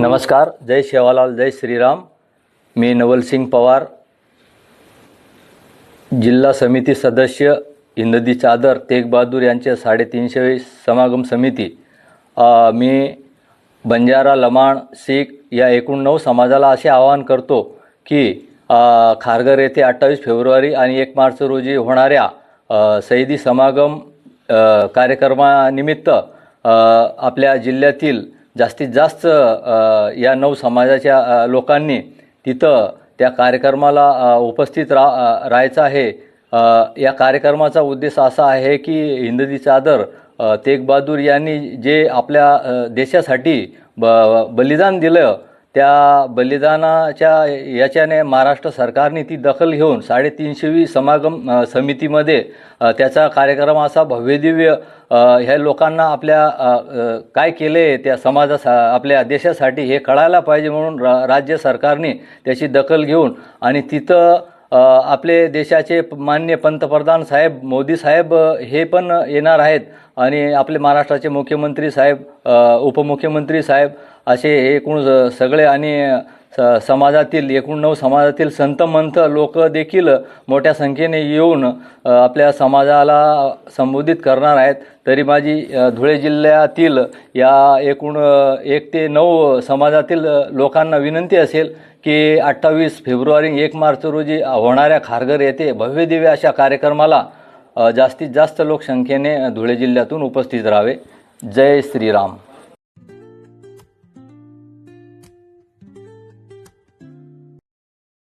नमस्कार जय शेवालाल जय श्रीराम. मी नवलसिंग पवार. जिल्हा समिती सदस्य हिंददी चादर तेग बहादूर यांचे साडेतीनशे समागम समिती. मी बंजारा लमाण शीख या एकूण नऊ समाजाला असे आवाहन करतो की खारघर येथे अठ्ठावीस फेब्रुवारी आणि एक मार्च रोजी होणाऱ्या अ, सैदी समागम कार्यक्रमानिमित्त आपल्या जिल्ह्यातील जास्तीत जास्त या नऊ समाजाच्या लोकांनी तिथं त्या कार्यक्रमाला उपस्थित रा राहायचं आहे. या कार्यक्रमाचा उद्देश असा आहे की हिंददी चादर तेग बहादूर यांनी जे आपल्या देशासाठी ब बलिदान दिलं त्या बलिदानाच्या याच्याने महाराष्ट्र सरकारने ती दखल घेऊन साडेतीनशेवी समागम समितीमध्ये त्याचा कार्यक्रम असा भव्यदिव्य ह्या लोकांना आपल्या काय केले त्या समाजा आपल्या देशासाठी हे कळायला पाहिजे म्हणून रा राज्य सरकारने त्याची दखल घेऊन आणि तिथं आपले देशाचे मान्य पंतप्रधान साहेब मोदी साहेब हे पण येणार आहेत. आणि आपले महाराष्ट्राचे मुख्यमंत्री साहेब उपमुख्यमंत्री साहेब असे एकूण सगळे आणि स समाजातील एकूण नऊ समाजातील संत मंथ लोक देखील मोठ्या संख्येने येऊन आपल्या समाजाला संबोधित करणार आहेत. तरी माझी धुळे जिल्ह्यातील या एकूण एक ते नऊ समाजातील लोकांना विनंती असेल की अठ्ठावीस फेब्रुवारी एक मार्च रोजी होणाऱ्या खारघर येथे भव्यदिव्य अशा कार्यक्रमाला जास्तीत जास्त लोकसंख्येने धुळे जिल्ह्यातून उपस्थित राहावे. जय श्रीराम.